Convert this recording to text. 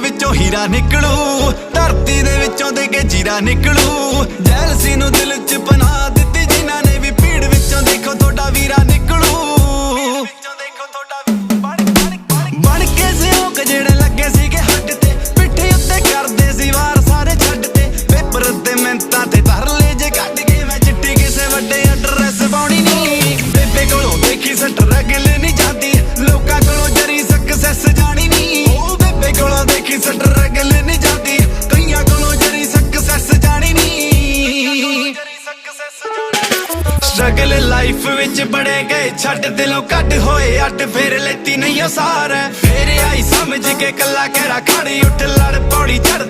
ਵਿੱਚੋਂ ਹੀਰਾ ਨਿਕਲੂ, ਧਰਤੀ ਦੇ ਵਿੱਚੋਂ ਦੇ ਕੇ ਜੀਰਾ ਨਿਕਲੂ। ਜੈਲਸੀ ਨੂੰ ਦਿਲ ਚ ਪਨਾਹ ਦਿੱਤੀ ਜਿਨ੍ਹਾਂ ਨੇ ਵੀ ਭੀੜ ਵਿੱਚੋਂ ਦੇਖੋ ਤੁਹਾਡਾ ਵੀਰਾ ਨਿਕਲੂ। ਸਟਰਗਲ ਲਾਈਫ ਵਿੱਚ ਬੜੇ ਗਏ, ਛੱਡ ਦਿਲੋਂ ਕੱਢ ਹੋਏ, ਅੱਡ ਫੇਰ ਲੈਤੀ ਨਹੀਂ ਉਹ ਸਾਰ। ਫੇਰ ਆਈ ਸਮਝ ਕੇ ਕੱਲਾ ਕਹਿਰਾ ਖੜੀ ਉੱਠ ਲੜ ਪੌੜੀ ਚੜ